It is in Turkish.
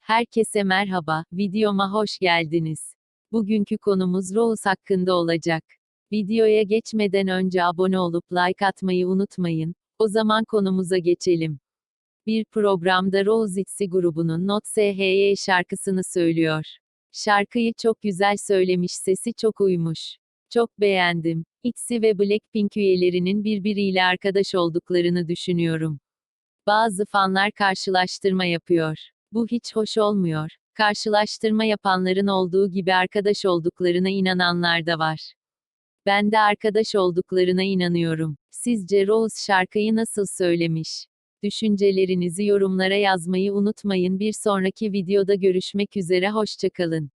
Herkese merhaba, videoma hoş geldiniz. Bugünkü konumuz Rose hakkında olacak. Videoya geçmeden önce abone olup like atmayı unutmayın. O zaman konumuza geçelim. Bir programda Rose Itzy grubunun Not SHY şarkısını söylüyor. Şarkıyı çok güzel söylemiş, sesi çok uymuş. Çok beğendim. ITZY ve Blackpink üyelerinin birbiriyle arkadaş olduklarını düşünüyorum. Bazı fanlar karşılaştırma yapıyor. Bu hiç hoş olmuyor. Karşılaştırma yapanların olduğu gibi arkadaş olduklarına inananlar da var. Ben de arkadaş olduklarına inanıyorum. Sizce Rose şarkıyı nasıl söylemiş? Düşüncelerinizi yorumlara yazmayı unutmayın. Bir sonraki videoda görüşmek üzere hoşçakalın.